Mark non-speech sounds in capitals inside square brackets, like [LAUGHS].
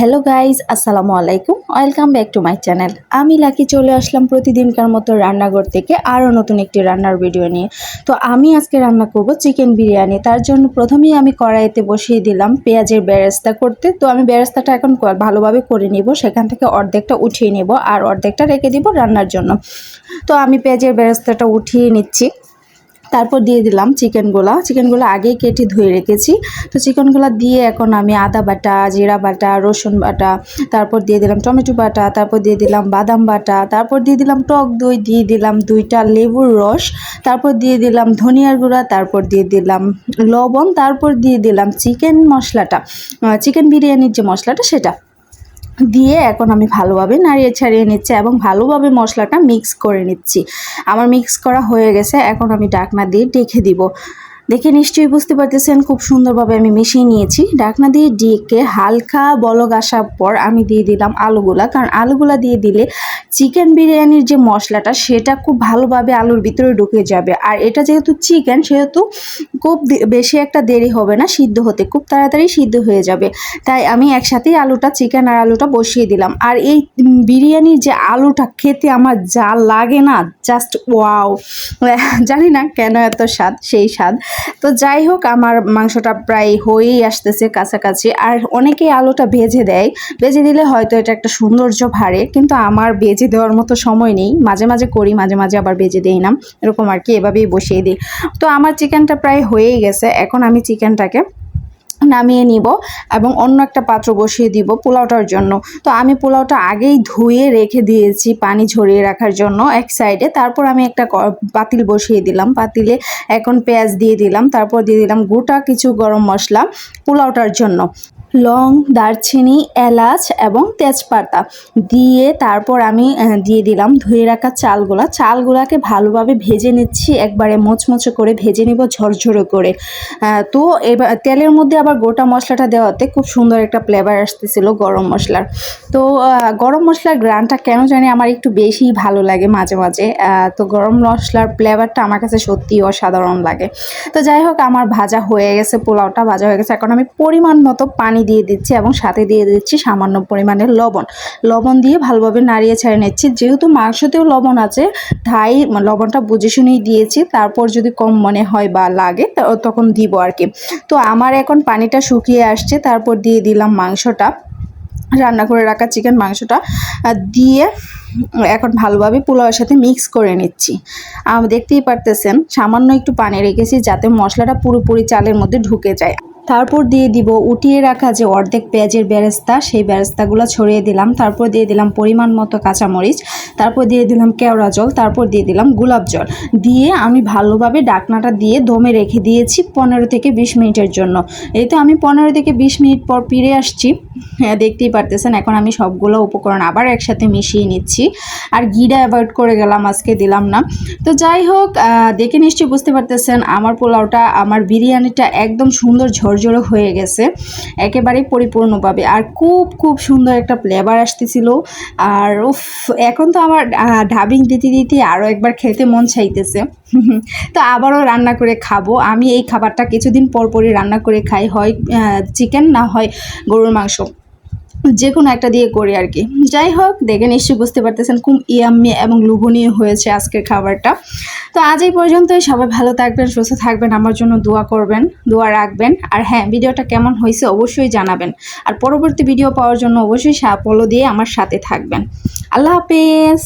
Hello guys আসসালামু আলাইকুম। Welcome back to my channel. আমি লাকি, চলে আসলাম প্রতিদিনকার মতো রান্নাঘর থেকে আরও নতুন একটি রান্নার ভিডিও নিয়ে। তো আমি আজকে রান্না করব চিকেন বিরিয়ানি। তার জন্য প্রথমেই আমি কড়াইতে বসিয়ে দিলাম পেঁয়াজের বেরেস্তা করতে। তো আমি বেরেস্তাটা এখন ভালোভাবে করে নিব, সেখান থেকে অর্ধেকটা উঠিয়ে নেব আর অর্ধেকটা রেখে দিব রান্নার জন্য। তো আমি পেঁয়াজের বেরেস্তাটা উঠিয়ে নিচ্ছি। তারপর দিয়ে দিলাম চিকেনগুলো চিকেনগুলো আগেই কেটে ধুয়ে রেখেছি। তো চিকেনগুলো দিয়ে এখন আমি আদা বাটা, জিরা বাটা, রসুন বাটা, তারপর দিয়ে দিলাম টমেটো বাটা, তারপর দিয়ে দিলাম বাদাম বাটা, তারপর দিয়ে দিলাম টক দই, দিয়ে দিলাম দুইটা লেবুর রস, তারপর দিয়ে দিলাম ধনিয়ার গুঁড়া, তারপর দিয়ে দিলাম লবণ, তারপর দিয়ে দিলাম চিকেন মশলাটা। চিকেন বিরিয়ানির যে মশলাটা সেটা। দিয়ে এখন আমি ভালোভাবে নাড়িয়ে ছাড়িয়ে নিচ্ছি এবং ভালোভাবে মশলাটা মিক্স করে নিচ্ছি। আমার মিক্স করা হয়ে গেছে, এখন আমি ডাকনা দিয়ে ডেকে দিব। দেখে নিশ্চয়ই বুঝতে পারতেছেন, খুব সুন্দরভাবে আমি মিশিয়ে নিয়েছি। ডাকনা দিয়ে ডেকে হালকা বলক আসার পর আমি দিয়ে দিলাম আলুগুলা, কারণ আলুগুলা দিয়ে দিলে চিকেন বিরিয়ানির যে মশলাটা, সেটা খুব ভালোভাবে আলুর ভিতরে ঢুকে যাবে। আর এটা যেহেতু চিকেন, সেহেতু খুব বেশি একটা দেরি হবে না, সিদ্ধ হতে খুব তাড়াতাড়ি সিদ্ধ হয়ে যাবে। তাই আমি একসাথেই আলুটা, চিকেন আর আলুটা বসিয়ে দিলাম। আর এই বিরিয়ানির যে আলুটা খেতে আমার যা লাগে না, জাস্ট ওয়াও। [LAUGHS] জানি না কেন এত স্বাদ, সেই স্বাদ। তো যাই হোক, আমার মাংসটা প্রায় হয়েই আসতেছে কাছাকাছি। আর অনেকেই আলুটা ভেজে দেয়। ভেজে দিলে হয়তো এটা একটা সৌন্দর্য ভারে কিন্তু আমার ভেজে দেওয়ার মতো সময় নেই। মাঝে মাঝে করি, মাঝে মাঝে আবার ভেজে দিই না। এরকম আর কি, এভাবেই বসিয়ে দিই। তো আমার চিকেনটা প্রায় হয়েই গেছে। এখন আমি চিকেনটাকে নামিয়ে নিব এবং অন্য একটা পাত্র বসিয়ে দিব পোলাওটার জন্য। তো আমি পোলাওটা আগেই ধুয়ে রেখে দিয়েছি পানি ঝরিয়ে রাখার জন্য এক সাইডে তারপর আমি একটা পাতিল বসিয়ে দিলাম। পাতিলে এখন পেঁয়াজ দিয়ে দিলাম। তারপর দিয়ে দিলাম গোটা কিছু গরম মশলা পোলাওটার জন্য। লং, দারচিনি, এলাচ এবং তেজপাতা। দিয়ে তারপর আমি দিয়ে দিলাম ধুয়ে রাখা চালগুলা। চালগুলাকে ভালোভাবে ভেজে নিচ্ছি। একবারে মোচমোচে করে ভেজে নিব ঝরঝরে করে। তো এবার তেলের মধ্যে আবার গোটা মশলাটা দেওয়াতে খুব সুন্দর একটা ফ্লেভার আসতেছিল গরম মশলার। তো গরম মশলার গ্রানটা কেন জানি আমার একটু বেশি ভালো লাগে মাঝে মাঝে। তো গরম মশলার ফ্লেভারটা আমার কাছে সত্যি অসাধারণ লাগে। তো যাই হোক, আমার ভাজা হয়ে গেছে, পোলাওটা ভাজা হয়ে গেছে। এখন আমি পরিমাণ মতো পানি দিয়ে দিচ্ছি এবং সাথে দিয়ে দিচ্ছি সামান্য পরিমাণের লবণ। লবণ দিয়ে ভালোভাবে নাড়িয়ে ছেড়ে নিচ্ছি। যেহেতু মাংসতেও লবণ আছে, তাই লবণটা বুঝে শুনেই দিয়েছি। তারপর যদি কম মনে হয় বা লাগে তখন দিব আর কি। তো আমার এখন পানিটা শুকিয়ে আসছে, তারপর দিয়ে দিলাম মাংসটা। রান্না করে রাখা চিকেন মাংসটা দিয়ে এখন ভালোভাবে পোলাওয়ের সাথে মিক্স করে নিচ্ছি। দেখতেই পারতেছেন, সামান্য একটু পানি রেখেছি যাতে মশলাটা পুরোপুরি চালের মধ্যে ঢুকে যায়। তারপর দিয়ে দিব, উঠিয়ে রাখা যে অর্ধেক পেঁয়াজের বেরেস্তা, সেই বেরেস্তাগুলো ছড়িয়ে দিলাম। তারপর দিয়ে দিলাম পরিমাণ মতো কাঁচামরিচ। তারপর দিয়ে দিলাম কেওড়া জল। তারপর দিয়ে দিলাম গোলাপ জল। দিয়ে আমি ভালোভাবে ডাকনাটা দিয়ে দমে রেখে দিয়েছি পনেরো থেকে বিশ মিনিটের জন্য। এই তো আমি পনেরো থেকে বিশ মিনিট পর ফিরে আসছি। হ্যাঁ দেখতেই পারতেছেন, এখন আমি সবগুলো উপকরণ আবার একসাথে মিশিয়ে নিচ্ছি। আর ঘিটা অ্যাভয়েড করে গেলাম, আজকে দিলাম না। তো যাই হোক দেখে নিশ্চয়ই বুঝতে পারতেছেন, আমার পোলাওটা, আমার বিরিয়ানিটা একদম সুন্দর ঝরঝরে হয়ে গেছে। একেবারেই পরিপূর্ণভাবে। আর খুব খুব সুন্দর একটা ফ্লেভার আসতেছিল। আর উফ, এখন তো আমার ডাবিং দিতে দিতে আরও একবার খেতে মন চাইতেছে। [LAUGHS] তো আবারও রান্না করে খাব। আমি এই খাবারটা কিছুদিন পরপরই রান্না করে খাই। হয় চিকেন না হয় গরুর মাংস। যে কোনো একটা দিয়ে করি আর কি। যাই হোক, দেখে নিশ্চয়ই বুঝতে পারতেছেন খুব ইয়াম্মি এবং লোভনীয় হয়েছে আজকের খাবারটা। তো আজ এই পর্যন্তই। সবাই ভালো থাকবেন, সুস্থ থাকবেন, আমার জন্য দোয়া করবেন, দোয়া রাখবেন। আর হ্যাঁ ভিডিওটা কেমন হয়েছে অবশ্যই জানাবেন। আর পরবর্তী ভিডিও পাওয়ার জন্য অবশ্যই ফলো দিয়ে আমার সাথে থাকবেন। আল্লাহ হাফেজ।